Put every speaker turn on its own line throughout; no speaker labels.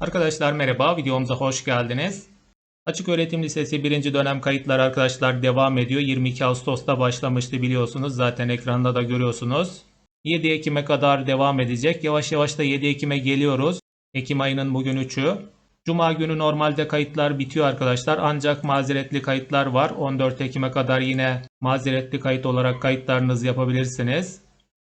Arkadaşlar merhaba, videomuza hoş geldiniz. Açık Öğretim Lisesi 1. dönem kayıtları arkadaşlar devam ediyor. 22 Ağustos'ta başlamıştı biliyorsunuz. Zaten ekranda da görüyorsunuz. 7 Ekim'e kadar devam edecek. Yavaş yavaş da 7 Ekim'e geliyoruz. Ekim ayının bugün 3'ü. Cuma günü normalde kayıtlar bitiyor arkadaşlar. Ancak mazeretli kayıtlar var. 14 Ekim'e kadar yine mazeretli kayıt olarak kayıtlarınızı yapabilirsiniz.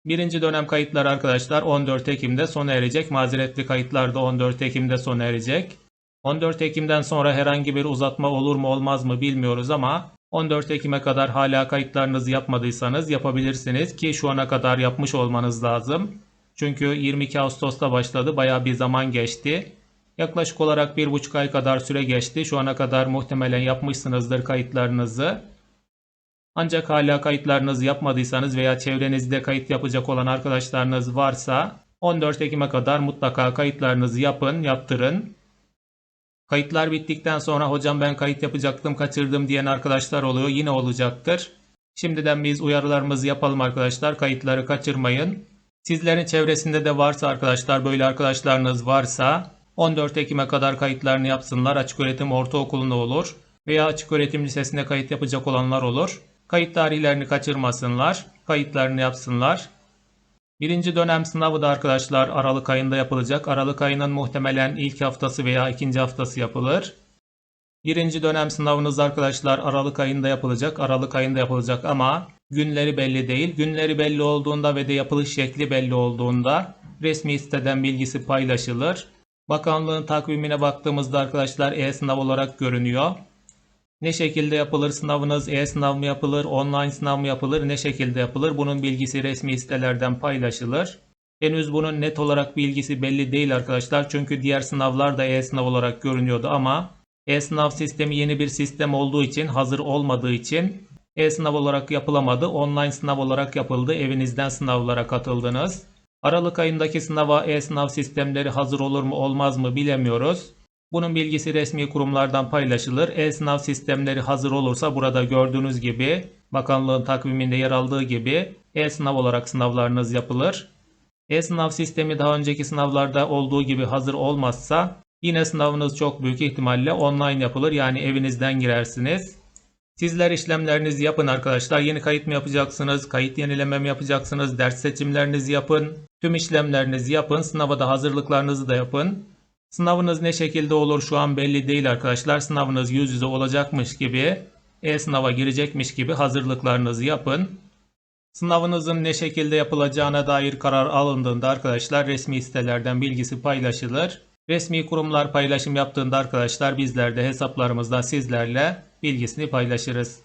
Birinci dönem kayıtlar arkadaşlar 14 Ekim'de sona erecek. Mazeretli kayıtlar da 14 Ekim'de sona erecek. 14 Ekim'den sonra herhangi bir uzatma olur mu olmaz mı bilmiyoruz ama 14 Ekim'e kadar hala kayıtlarınızı yapmadıysanız yapabilirsiniz ki şu ana kadar yapmış olmanız lazım. Çünkü 22 Ağustos'ta başladı baya bir zaman geçti. Yaklaşık olarak bir buçuk ay kadar süre geçti. Şu ana kadar muhtemelen yapmışsınızdır kayıtlarınızı. Ancak hala kayıtlarınızı yapmadıysanız veya çevrenizde kayıt yapacak olan arkadaşlarınız varsa 14 Ekim'e kadar mutlaka kayıtlarınızı yapın, yaptırın. Kayıtlar bittikten sonra hocam ben kayıt yapacaktım kaçırdım diyen arkadaşlar oluyor. Yine olacaktır. Şimdiden biz uyarılarımızı yapalım arkadaşlar. Kayıtları kaçırmayın. Sizlerin çevresinde de varsa arkadaşlar böyle arkadaşlarınız varsa 14 Ekim'e kadar kayıtlarını yapsınlar. Açık öğretim ortaokulunda olur veya açık öğretim lisesinde kayıt yapacak olanlar olur. Kayıt tarihlerini kaçırmasınlar. Kayıtlarını yapsınlar. Birinci dönem sınavı da arkadaşlar Aralık ayında yapılacak. Aralık ayının muhtemelen ilk haftası veya ikinci haftası yapılır. Birinci dönem sınavınız arkadaşlar Aralık ayında yapılacak. Aralık ayında yapılacak ama günleri belli değil. Günleri belli olduğunda ve de yapılış şekli belli olduğunda resmi siteden bilgisi paylaşılır. Bakanlığın takvimine baktığımızda arkadaşlar e-sınav olarak görünüyor. Ne şekilde yapılır sınavınız, e-sınav mı yapılır, online sınav mı yapılır, ne şekilde yapılır bunun bilgisi resmi sitelerden paylaşılır. Henüz bunun net olarak bilgisi belli değil arkadaşlar çünkü diğer sınavlar da e-sınav olarak görünüyordu ama e-sınav sistemi yeni bir sistem olduğu için, hazır olmadığı için e-sınav olarak yapılamadı, online sınav olarak yapıldı, evinizden sınavlara katıldınız. Aralık ayındaki sınava e-sınav sistemleri hazır olur mu olmaz mı bilemiyoruz. Bunun bilgisi resmi kurumlardan paylaşılır. E-sınav sistemleri hazır olursa burada gördüğünüz gibi bakanlığın takviminde yer aldığı gibi e-sınav olarak sınavlarınız yapılır. E-sınav sistemi daha önceki sınavlarda olduğu gibi hazır olmazsa yine sınavınız çok büyük ihtimalle online yapılır. Yani evinizden girersiniz. Sizler işlemlerinizi yapın arkadaşlar. Yeni kayıt mı yapacaksınız? Kayıt yenileme mi yapacaksınız? Ders seçimlerinizi yapın. Tüm işlemlerinizi yapın. Sınava da hazırlıklarınızı da yapın. Sınavınız ne şekilde olur şu an belli değil arkadaşlar. Sınavınız yüz yüze olacakmış gibi, e-sınava girecekmiş gibi hazırlıklarınızı yapın. Sınavınızın ne şekilde yapılacağına dair karar alındığında arkadaşlar resmi sitelerden bilgisi paylaşılır. Resmi kurumlar paylaşım yaptığında arkadaşlar bizler de hesaplarımızdan sizlerle bilgisini paylaşırız.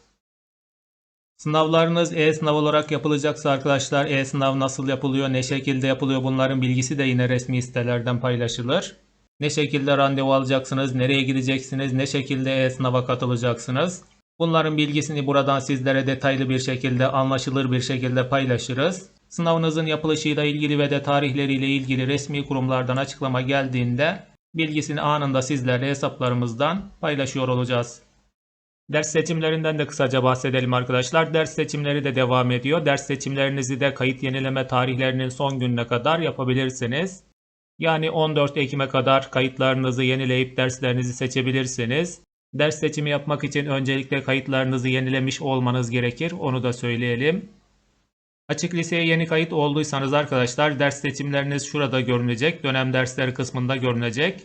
Sınavlarınız e-sınav olarak yapılacaksa arkadaşlar e-sınav nasıl yapılıyor, ne şekilde yapılıyor bunların bilgisi de yine resmi sitelerden paylaşılır. Ne şekilde randevu alacaksınız, nereye gideceksiniz, ne şekilde e-sınava katılacaksınız. Bunların bilgisini buradan sizlere detaylı bir şekilde, anlaşılır bir şekilde paylaşırız. Sınavınızın yapılışıyla ilgili ve de tarihleriyle ilgili resmi kurumlardan açıklama geldiğinde bilgisini anında sizlerle hesaplarımızdan paylaşıyor olacağız. Ders seçimlerinden de kısaca bahsedelim arkadaşlar. Ders seçimleri de devam ediyor. Ders seçimlerinizi de kayıt yenileme tarihlerinin son gününe kadar yapabilirsiniz. Yani 14 Ekim'e kadar kayıtlarınızı yenileyip derslerinizi seçebilirsiniz. Ders seçimi yapmak için öncelikle kayıtlarınızı yenilemiş olmanız gerekir. Onu da söyleyelim. Açık liseye yeni kayıt olduysanız arkadaşlar ders seçimleriniz şurada görünecek. Dönem dersleri kısmında görünecek.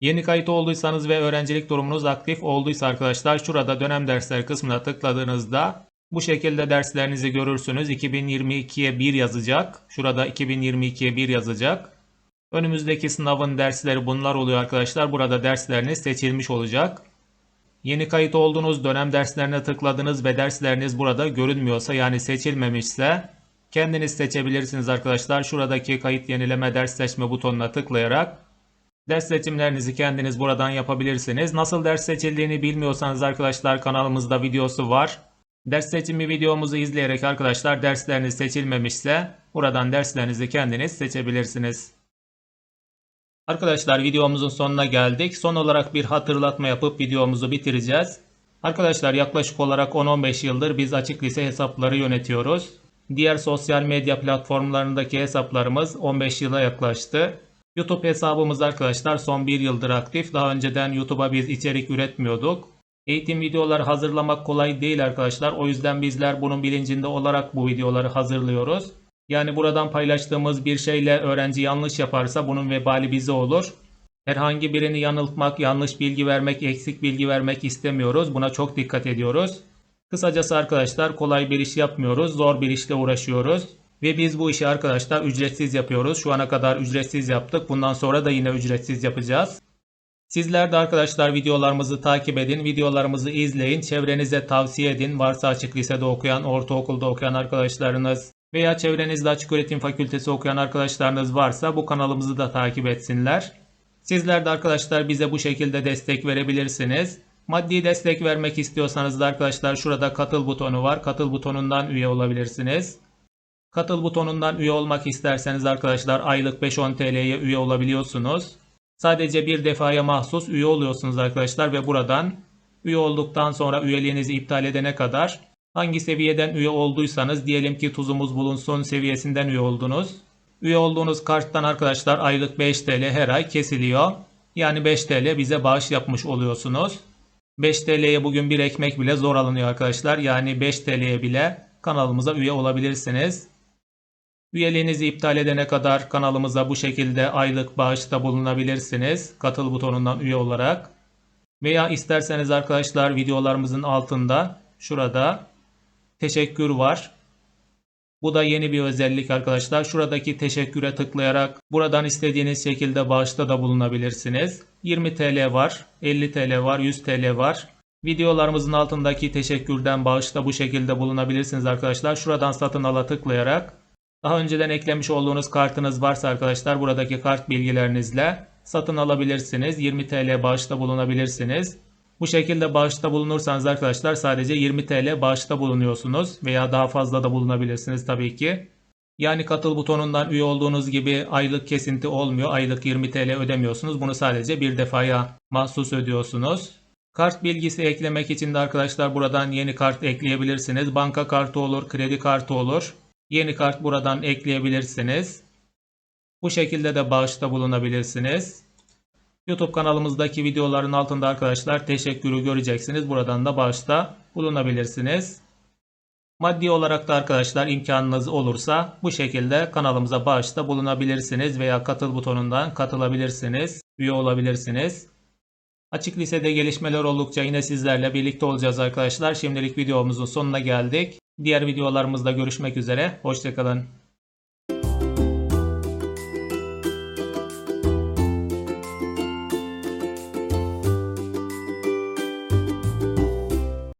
Yeni kayıt olduysanız ve öğrencilik durumunuz aktif olduysa arkadaşlar şurada dönem dersleri kısmına tıkladığınızda bu şekilde derslerinizi görürsünüz. 2022'ye 1 yazacak. Şurada 2022'ye 1 yazacak. Önümüzdeki sınavın dersleri bunlar oluyor arkadaşlar. Burada dersleriniz seçilmiş olacak. Yeni kayıt olduğunuz dönem derslerine tıkladınız ve dersleriniz burada görünmüyorsa yani seçilmemişse kendiniz seçebilirsiniz arkadaşlar. Şuradaki kayıt yenileme ders seçme butonuna tıklayarak ders seçimlerinizi kendiniz buradan yapabilirsiniz. Nasıl ders seçildiğini bilmiyorsanız arkadaşlar kanalımızda videosu var. Ders seçimi videomuzu izleyerek arkadaşlar dersleriniz seçilmemişse buradan derslerinizi kendiniz seçebilirsiniz. Arkadaşlar videomuzun sonuna geldik. Son olarak bir hatırlatma yapıp videomuzu bitireceğiz. Arkadaşlar yaklaşık olarak 10-15 yıldır biz açık lise hesapları yönetiyoruz. Diğer sosyal medya platformlarındaki hesaplarımız 15 yıla yaklaştı. YouTube hesabımız arkadaşlar son bir yıldır aktif. Daha önceden YouTube'a biz içerik üretmiyorduk. Eğitim videoları hazırlamak kolay değil arkadaşlar. O yüzden bizler bunun bilincinde olarak bu videoları hazırlıyoruz. Yani buradan paylaştığımız bir şeyle öğrenci yanlış yaparsa bunun vebali bize olur. Herhangi birini yanıltmak, yanlış bilgi vermek, eksik bilgi vermek istemiyoruz. Buna çok dikkat ediyoruz. Kısacası arkadaşlar kolay bir iş yapmıyoruz, zor bir işle uğraşıyoruz. Ve biz bu işi arkadaşlar ücretsiz yapıyoruz. Şu ana kadar ücretsiz yaptık. Bundan sonra da yine ücretsiz yapacağız. Sizler de arkadaşlar videolarımızı takip edin, videolarımızı izleyin, çevrenize tavsiye edin. Varsa açık lisede okuyan, ortaokulda okuyan arkadaşlarınız veya çevrenizde açık öğretim fakültesi okuyan arkadaşlarınız varsa bu kanalımızı da takip etsinler. Sizler de arkadaşlar bize bu şekilde destek verebilirsiniz. Maddi destek vermek istiyorsanız da arkadaşlar şurada katıl butonu var. Katıl butonundan üye olabilirsiniz. Katıl butonundan üye olmak isterseniz arkadaşlar aylık 5-10 TL'ye üye olabiliyorsunuz. Sadece bir defaya mahsus üye oluyorsunuz arkadaşlar ve buradan üye olduktan sonra üyeliğinizi iptal edene kadar hangi seviyeden üye olduysanız diyelim ki tuzumuz bulunsun seviyesinden üye oldunuz. Üye olduğunuz karttan arkadaşlar aylık 5 TL her ay kesiliyor. Yani 5 TL bize bağış yapmış oluyorsunuz. 5 TL'ye bugün bir ekmek bile zor alınıyor arkadaşlar. Yani 5 TL'ye bile kanalımıza üye olabilirsiniz. Üyeliğinizi iptal edene kadar kanalımıza bu şekilde aylık bağışta bulunabilirsiniz. Katıl butonundan üye olarak. Veya isterseniz arkadaşlar videolarımızın altında şurada teşekkür var. Bu da yeni bir özellik arkadaşlar. Şuradaki teşekküre tıklayarak buradan istediğiniz şekilde bağışta da bulunabilirsiniz. 20 TL var, 50 TL var, 100 TL var. Videolarımızın altındaki teşekkürden bağışta bu şekilde bulunabilirsiniz arkadaşlar. Şuradan satın ala tıklayarak daha önceden eklemiş olduğunuz kartınız varsa arkadaşlar buradaki kart bilgilerinizle satın alabilirsiniz. 20 TL bağışta bulunabilirsiniz. Bu şekilde bağışta bulunursanız arkadaşlar sadece 20 TL bağışta bulunuyorsunuz veya daha fazla da bulunabilirsiniz tabii ki. Yani katıl butonundan üye olduğunuz gibi aylık kesinti olmuyor. Aylık 20 TL ödemiyorsunuz. Bunu sadece bir defaya mahsus ödüyorsunuz. Kart bilgisi eklemek için de arkadaşlar buradan yeni kart ekleyebilirsiniz. Banka kartı olur, kredi kartı olur. Yeni kart buradan ekleyebilirsiniz. Bu şekilde de bağışta bulunabilirsiniz. YouTube kanalımızdaki videoların altında arkadaşlar teşekkürü göreceksiniz. Buradan da bağışta bulunabilirsiniz. Maddi olarak da arkadaşlar imkanınız olursa bu şekilde kanalımıza bağışta bulunabilirsiniz veya katıl butonundan katılabilirsiniz, üye olabilirsiniz. Açık lisede gelişmeler oldukça yine sizlerle birlikte olacağız arkadaşlar. Şimdilik videomuzun sonuna geldik. Diğer videolarımızda görüşmek üzere. Hoşçakalın.